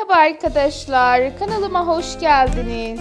Merhaba arkadaşlar, kanalıma hoş geldiniz.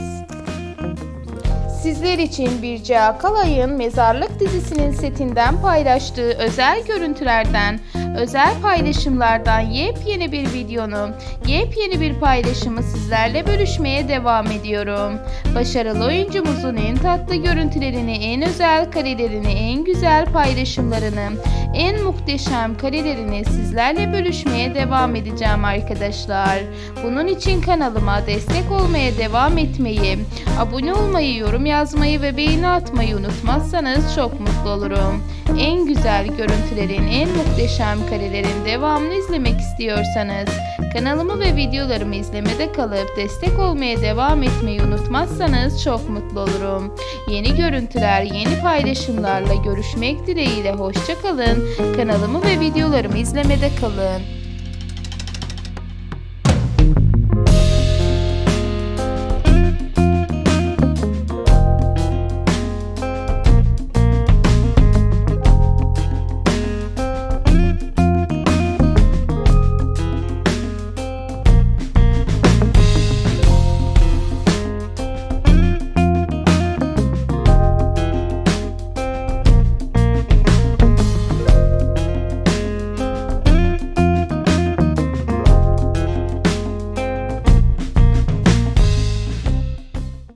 Sizler için Birce Akalay'ın Mezarlık dizisinin setinden paylaştığı özel görüntülerden, özel paylaşımlardan yepyeni bir videonu, yepyeni bir paylaşımı sizlerle bölüşmeye devam ediyorum. Başarılı oyuncumuzun en tatlı görüntülerini, en özel karelerini, en güzel paylaşımlarını, en muhteşem karelerini sizlerle bölüşmeye devam edeceğim arkadaşlar. Bunun için kanalıma destek olmaya devam etmeyi, abone olmayı, yorum yazmayı ve beğeni atmayı unutmazsanız çok mutlu olurum. En güzel görüntülerin, en muhteşem karelerin devamını izlemek istiyorsanız kanalımı ve videolarımı izlemede kalıp destek olmaya devam etmeyi unutmazsanız çok mutlu olurum. Yeni görüntüler, yeni paylaşımlarla görüşmek dileğiyle hoşçakalın. Kanalımı ve videolarımı izlemede kalın.